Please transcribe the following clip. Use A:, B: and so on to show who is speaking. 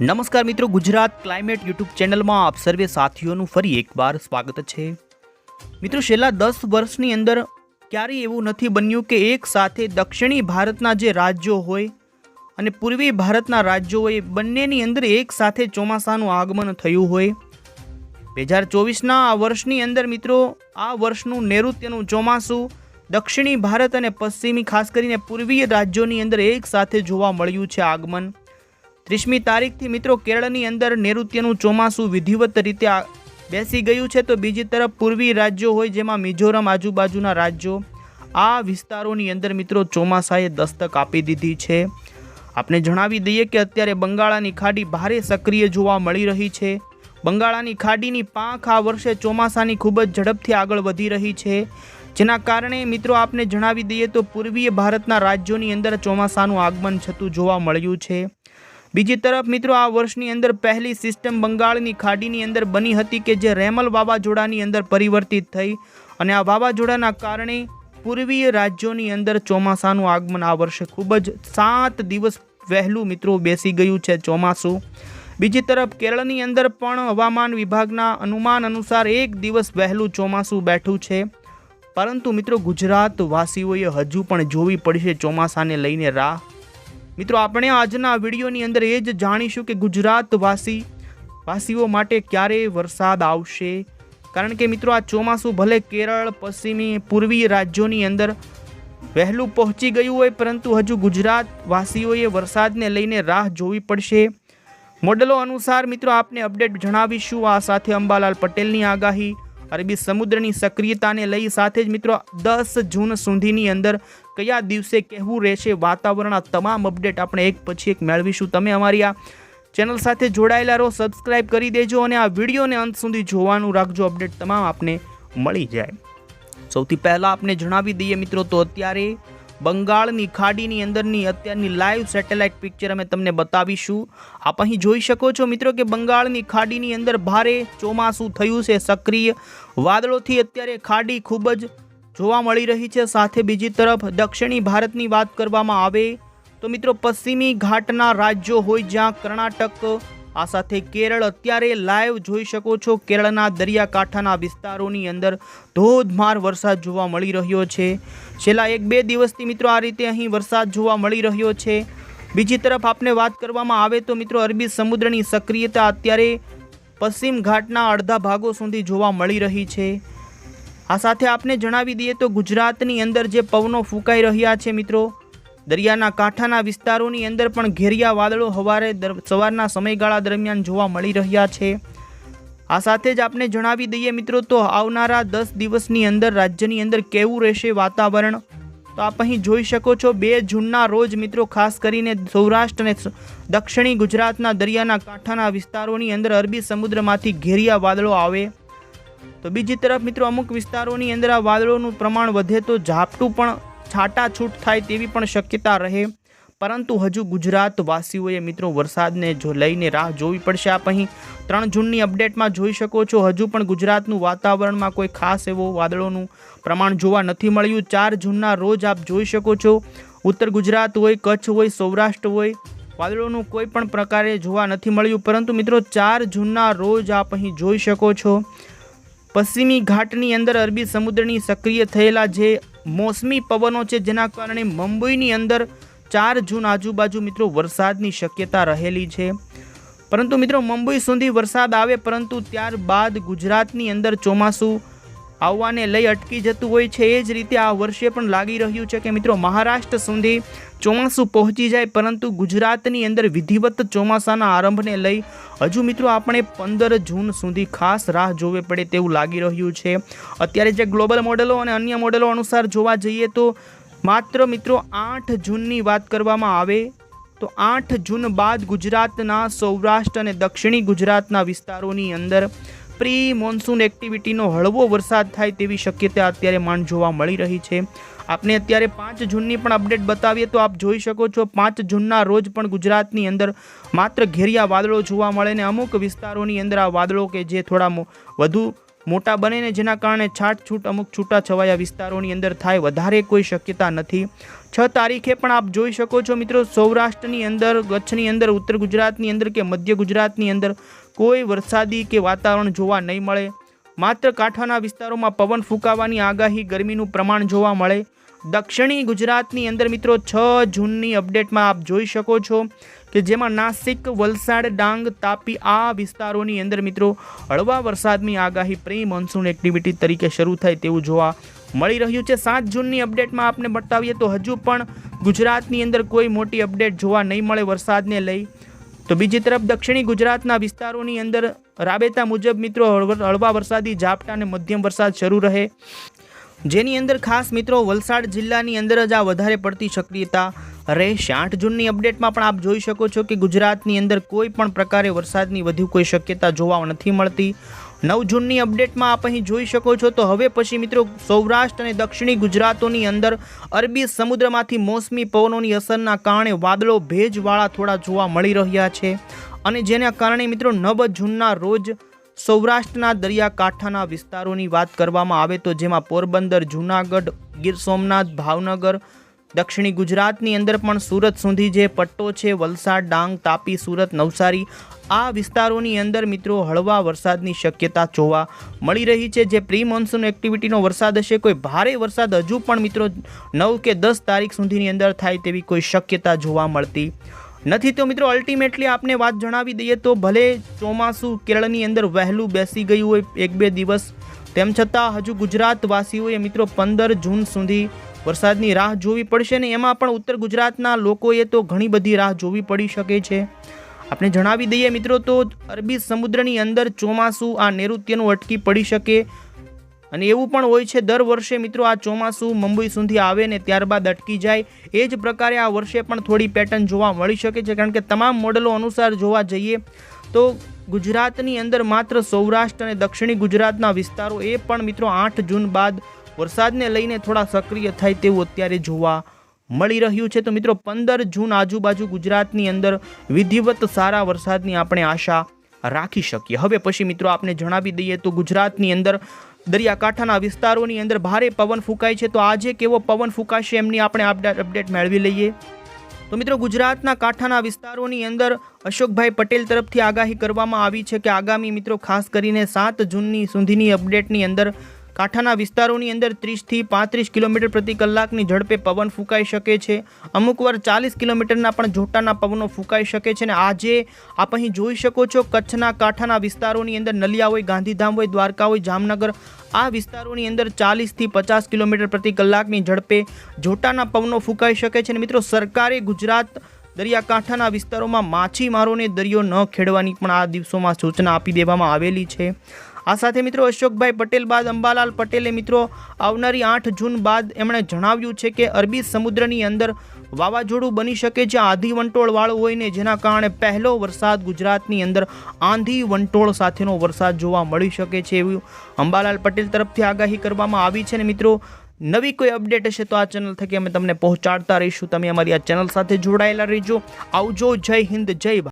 A: નમસ્કાર મિત્રો, Gujarat climate YouTube ચેનલમાં આપ સર્વે સાથીઓનું ફરી એકવાર સ્વાગત છે. મિત્રો, છેલ્લા દસ વર્ષની અંદર ક્યારેય એવું નથી બન્યું કે એક સાથે દક્ષિણી ભારતના જે રાજ્યો હોય અને પૂર્વી ભારતના રાજ્યો હોય, બંનેની અંદર એક સાથે ચોમાસાનું આગમન થયું હોય. બે હજાર ચોવીસના આ વર્ષની અંદર મિત્રો, આ વર્ષનું નૈઋત્યનું ચોમાસું દક્ષિણી ભારત અને પશ્ચિમી, ખાસ કરીને પૂર્વીય રાજ્યોની અંદર એક સાથે જોવા મળ્યું છે આગમન. ત્રીસમી તારીખથી મિત્રો કેરળની અંદર નૈઋત્યનું ચોમાસું વિધિવત રીતે બેસી ગયું છે તો બીજી તરફ પૂર્વી રાજ્યો હોય જેમાં મિઝોરમ આજુબાજુના રાજ્યો, આ વિસ્તારોની અંદર મિત્રો ચોમાસાએ દસ્તક આપી દીધી છે. આપણે જણાવી દઈએ કે અત્યારે બંગાળાની ખાડી ભારે સક્રિય જોવા મળી રહી છે. બંગાળાની ખાડીની પાંખ આ વર્ષે ચોમાસાની ખૂબ જ ઝડપથી આગળ વધી રહી છે. જેના કારણે મિત્રો આપને જણાવી દઈએ તો પૂર્વીય ભારતના રાજ્યોની અંદર ચોમાસાનું આગમન થતું જોવા મળ્યું છે. બીજી તરફ મિત્રો, આ વર્ષની અંદર પહેલી સિસ્ટમ બંગાળની ખાડીની અંદર બની હતી કે જે રેમલ વાવાઝોડાની અંદર પરિવર્તિત થઈ અને આ વાવાઝોડાના કારણે પૂર્વીય રાજ્યોની અંદર ચોમાસાનું આગમન આ વર્ષે ખૂબ જ સાત દિવસ વહેલું મિત્રો બેસી ગયું છે ચોમાસું. બીજી તરફ કેરળની અંદર પણ હવામાન વિભાગના અનુમાન અનુસાર એક દિવસ વહેલું ચોમાસું બેઠું છે. પરંતુ મિત્રો, ગુજરાતવાસીઓએ હજુ પણ જોવી પડશે ચોમાસાને લઈને રાહ. મિત્રો, આપણે આજના વિડીયોની અંદર એ જ જાણીશું કે ગુજરાતવાસી વાસીઓ માટે ક્યારે વરસાદ આવશે. કારણ કે મિત્રો, આ ચોમાસું ભલે કેરળ, પશ્ચિમી પૂર્વીય રાજ્યોની અંદર વહેલું પહોંચી ગયું હોય, પરંતુ હજુ ગુજરાતવાસીઓએ વરસાદને લઈને રાહ જોવી પડશે. મોડલો અનુસાર મિત્રો, આપને અપડેટ જણાવીશું. આ સાથે અંબાલાલ પટેલની આગાહી અરબી સમુદ્રની સક્રિયતાને લઈ સાથે જ મિત્રો દસ જૂન સુધીની અંદર કયા દિવસે કહેવું રહેશે વાતાવરણ આ તમામ અપડેટ આપણે એક પછી એક મેળવીશું. તમે અમારી આ ચેનલ સાથે જોડાયેલા રહો, સબસ્ક્રાઇબ કરી દેજો અને આ વિડીયોને અંત સુધી જોવાનું રાખજો. અપડેટ તમામ આપને મળી જાય. સૌથી પહેલાં આપને જણાવી દઈએ મિત્રો, તો અત્યારે બંગાળની ખાડીની અંદરની અત્યારની લાઈવ સેટેલાઇટ પિક્ચર અમે તમને બતાવીશું. આપ અહીં જોઈ શકો છો મિત્રો કે બંગાળની ખાડીની અંદર ભારે ચોમાસું થયું છે, સક્રિય. વાદળોથી અત્યારે ખાડી ખૂબ જ જોવા મળી રહી છે. સાથે બીજી તરફ દક્ષિણી ભારતની વાત કરવામાં આવે તો મિત્રો પશ્ચિમી ઘાટના રાજ્યો હોય જ્યાં કર્ણાટક આ સાથે કેરળ અત્યારે લાઈવ જોઈ શકો છો. કેરળના દરિયાકાંઠાના વિસ્તારોની અંદર ધોધમાર વરસાદ જોવા મળી રહ્યો છે. છેલ્લા એક બે દિવસથી મિત્રો આ રીતે અહીં વરસાદ જોવા મળી રહ્યો છે. બીજી તરફ આપને વાત કરવામાં આવે તો મિત્રો અરબી સમુદ્રની સક્રિયતા અત્યારે પશ્ચિમ ઘાટના અડધા ભાગો સુધી જોવા મળી રહી છે. આ સાથે આપને જણાવી દઈએ તો ગુજરાતની અંદર જે પવનો ફૂંકાઈ રહ્યા છે મિત્રો દરિયાના કાંઠાના વિસ્તારોની અંદર પણ ઘેરિયા વાદળો હવારે સવારના સમયગાળા દરમિયાન જોવા મળી રહ્યા છે. આ સાથે જ આપને જણાવી દઈએ મિત્રો તો આવનારા દસ દિવસની અંદર રાજ્યની અંદર કેવું રહેશે વાતાવરણ? તો આપ અહીં જોઈ શકો છો બે જૂનના રોજ મિત્રો ખાસ કરીને સૌરાષ્ટ્ર અને દક્ષિણી ગુજરાતના દરિયાના કાંઠાના વિસ્તારોની અંદર અરબી સમુદ્રમાંથી ઘેરિયા વાદળો આવે. તો બીજી તરફ મિત્રો અમુક વિસ્તારોની અંદર આ વાદળોનું પ્રમાણ વધે તો ઝાપટું પણ છાટાછૂટ થાય તેવી પણ શક્યતા રહે. પરંતુ હજુ ગુજરાતવાસીઓએ મિત્રો વરસાદને જો લઈને રાહ જોવી પડશે. આપ અહીં ત્રણ જૂનની અપડેટમાં જોઈ શકો છો. હજુ પણ ગુજરાતનું વાતાવરણમાં કોઈ ખાસ એવો વાદળોનું પ્રમાણ જોવા નથી મળ્યું. ચાર જૂનના રોજ આપ જોઈ શકો છો. ઉત્તર ગુજરાત હોય, કચ્છ હોય, સૌરાષ્ટ્ર હોય, વાદળોનું કોઈ પણ પ્રકારે જોવા નથી મળ્યું. પરંતુ મિત્રો ચાર જૂનના રોજ આપ અહીં જોઈ શકો છો. પશ્ચિમી ઘાટની અંદર અરબી સમુદ્રની સક્રિય થયેલા જે મોસમી પવનો છે, જેના કારણે મુંબઈની અંદર ચાર જૂન આજુબાજુ મિત્રો વરસાદની શક્યતા રહેલી છે. પરંતુ મિત્રો મુંબઈ સુધી વરસાદ આવે, પરંતુ ત્યારબાદ ગુજરાતની અંદર ચોમાસું આવવાને લઈ અટકી જતું હોય છે. એ જ રીતે આ વર્ષે પણ લાગી રહ્યું છે કે મિત્રો મહારાષ્ટ્ર સુધી ચોમાસું પહોંચી જાય, પરંતુ ગુજરાતની અંદર વિધિવત ચોમાસાના આરંભને લઈ હજુ મિત્રો આપણે પંદર જૂન સુધી ખાસ રાહ જોવી પડે તેવું લાગી રહ્યું છે. અત્યારે જે ગ્લોબલ મોડેલો અને અન્ય મોડેલો અનુસાર જોવા જઈએ તો માત્ર મિત્રો આઠ જૂનની વાત કરવામાં આવે તો આઠ જૂન બાદ ગુજરાતના સૌરાષ્ટ્ર અને દક્ષિણી ગુજરાતના વિસ્તારોની અંદર પ્રી મોન્સૂન એક્ટિવિટીનો હળવો વરસાદ થાય તેવી શક્યતા અત્યારે માંડ જોવા મળી રહી છે. આપને અત્યારે પાંચ જૂનની પણ અપડેટ બતાવીએ તો આપ જોઈ શકો છો, પાંચ જૂનના રોજ પણ ગુજરાતની અંદર માત્ર ઘેરિયા વાદળો જોવા મળે ને અમુક વિસ્તારોની અંદર આ વાદળો કે જે થોડા વધુ મોટા બને ને જેના કારણે છાટછૂટ, અમુક છૂટા છવાયા વિસ્તારોની અંદર થાય વધારે કોઈ શક્યતા નથી. છ તારીખે પણ આપ જોઈ શકો છો મિત્રો, સૌરાષ્ટ્રની અંદર, કચ્છની અંદર, ઉત્તર ગુજરાતની અંદર કે મધ્ય ગુજરાતની અંદર કોઈ વરસાદી કે વાતાવરણ જોવા નહીં મળે. માત્ર કાંઠાના વિસ્તારોમાં પવન ફૂંકાવાની આગાહી ગરમીનું પ્રમાણ જોવા મળે. દક્ષિણી ગુજરાતની અંદર મિત્રો છ જૂનની અપડેટમાં આપ જોઈ શકો છો કે જેમાં નાસિક, વલસાડ, ડાંગ, તાપી આ વિસ્તારોની અંદર મિત્રો હળવા વરસાદની આગાહી પ્રી મોન્સૂન એક્ટિવિટી તરીકે શરૂ થાય તેવું જોવા મળી રહ્યું છે. સાત જૂનની અપડેટમાં આપને બતાવીએ તો હજુ પણ ગુજરાતની અંદર કોઈ મોટી અપડેટ જોવા નહીં મળે વરસાદને લઈ. તો બીજી તરફ દક્ષિણી ગુજરાતના વિસ્તારોની અંદર રાબેતા મુજબ મિત્રો હળવા વરસાદી ઝાપટા અને મધ્યમ વરસાદ શરૂ રહે. જેની અંદર ખાસ મિત્રો વલસાડ જિલ્લાની અંદર જ આ વધારે પડતી સક્રિયતા રહેશે આઠ જૂનની અપડેટમાં પણ આપ જોઈ શકો છો કે ગુજરાતની અંદર કોઈ પણ પ્રકારે વરસાદની વધુ કોઈ શક્યતા જોવા નથી મળતી. નવ જૂનની અપડેટમાં આપ અહીં જોઈ શકો છો. તો હવે પછી મિત્રો સૌરાષ્ટ્ર અને દક્ષિણી ગુજરાતોની અંદર અરબી સમુદ્રમાંથી મોસમી પવનોની અસરના કારણે વાદળો ભેજવાળા થોડા જોવા મળી રહ્યા છે. અને જેના કારણે મિત્રો નવ જૂનના રોજ સૌરાષ્ટ્રના દરિયાકાંઠાના વિસ્તારોની વાત કરવામાં આવે તો જેમાં પોરબંદર, જૂનાગઢ, ગીર સોમનાથ, ભાવનગર, દક્ષિણી ગુજરાતની અંદર પણ સુરત સુધી જે પટ્ટો છે, વલસાડ, ડાંગ, તાપી, સુરત, નવસારી આ વિસ્તારોની અંદર મિત્રો હળવા વરસાદની શક્યતા જોવા મળી રહી છે. જે પ્રી મોન્સૂન એક્ટિવિટીનો વરસાદ હશે, કોઈ ભારે વરસાદ હજુ પણ મિત્રો નવ કે દસ તારીખ સુધીની અંદર થાય તેવી કોઈ શક્યતા જોવા મળતી નથી. તો મિત્રો અલ્ટિમેટલી આપને વાત જણાવી દઈએ તો ભલે ચોમાસું કેરળની અંદર વહેલું બેસી ગયું હોય એક બે દિવસ, તેમ છતાં હજુ ગુજરાતવાસીઓએ મિત્રો પંદર જૂન સુધી વરસાદની રાહ જોવી પડશે ને એમાં પણ ઉત્તર ગુજરાતના લોકોએ તો ઘણી બધી રાહ જોવી પડી શકે છે. આપણે જણાવી દઈએ મિત્રો તો અરબી સમુદ્રની અંદર ચોમાસું આ નૈઋત્યનું અટકી પડી શકે. અને એવું પણ હોય છે, દર વર્ષે મિત્રો આ ચોમાસું મુંબઈ સુધી આવે ને ત્યારબાદ અટકી જાય. એ જ પ્રકારે આ વર્ષે પણ થોડી પેટર્ન જોવા મળી શકે છે, કારણ કે તમામ મોડલો અનુસાર જોવા જઈએ તો ગુજરાતની અંદર માત્ર સૌરાષ્ટ્ર અને દક્ષિણી ગુજરાતના વિસ્તારો એ પણ મિત્રો આઠ જૂન બાદ વરસાદને લઈને થોડા સક્રિય થાય તેવું અત્યારે જોવા મળી રહ્યું છે. તો મિત્રો, પંદર જૂન આજુબાજુ ગુજરાતની અંદર વિધિવત સારા વરસાદની આપણે આશા રાખી શકીએ. હવે પછી મિત્રો, આપને જણાવી દઈએ તો ગુજરાતની અંદર દરિયાકાંઠાના વિસ્તારોની અંદર ભારે પવન ફૂંકાય છે. તો આજે કેવો પવન ફૂંકાશે એમની આપણે અપડેટ મેળવી લઈએ. તો મિત્રો, ગુજરાતના કાંઠાના વિસ્તારોની અંદર અશોકભાઈ પટેલ તરફથી આગાહી કરવામાં આવી છે કે આગામી મિત્રો, ખાસ કરીને સાત જૂનની સુધીની અપડેટની અંદર કાંઠાના વિસ્તારોની અંદર ત્રીસથી પાંત્રીસ કિલોમીટર પ્રતિ કલાકની ઝડપે પવન ફૂંકાઈ શકે છે. અમુક વાર ચાલીસ કિલોમીટરના પણ જોટાના પવનો ફૂંકાઈ શકે છે અને આજે આપ અહીં જોઈ શકો છો કચ્છના કાંઠાના વિસ્તારોની અંદર નલિયા હોય ગાંધીધામ હોય દ્વારકા હોય જામનગર આ વિસ્તારોની અંદર ચાલીસથી પચાસ કિલોમીટર પ્રતિ કલાકની ઝડપે જોટાના પવનો ફૂંકાઈ શકે છે અને મિત્રો સરકારે ગુજરાત દરિયાકાંઠાના વિસ્તારોમાં માછીમારોને દરિયો ન ખેડવાની પણ આ દિવસોમાં સૂચના આપી દેવામાં આવેલી છે. આ સાથે મિત્રો અશોકભાઈ પટેલ બાદ અંબાલાલ પટેલે મિત્રો આવનારી આઠ જૂન બાદ એમણે જણાવ્યું છે કે અરબી સમુદ્રની અંદર વાવાઝોડું બની શકે જે આંધી વંટોળવાળું હોય ને જેના કારણે પહેલો વરસાદ ગુજરાતની અંદર આંધી વંટોળ સાથેનો વરસાદ જોવા મળી શકે છે એવું અંબાલાલ પટેલ તરફથી આગાહી કરવામાં આવી છે ને મિત્રો નવી કોઈ અપડેટ હશે તો આ ચેનલ થકી અમે તમને પહોંચાડતા રહીશું. તમે અમારી આ ચેનલ સાથે જોડાયેલા રહેજો. આવજો. જય હિન્દ. જય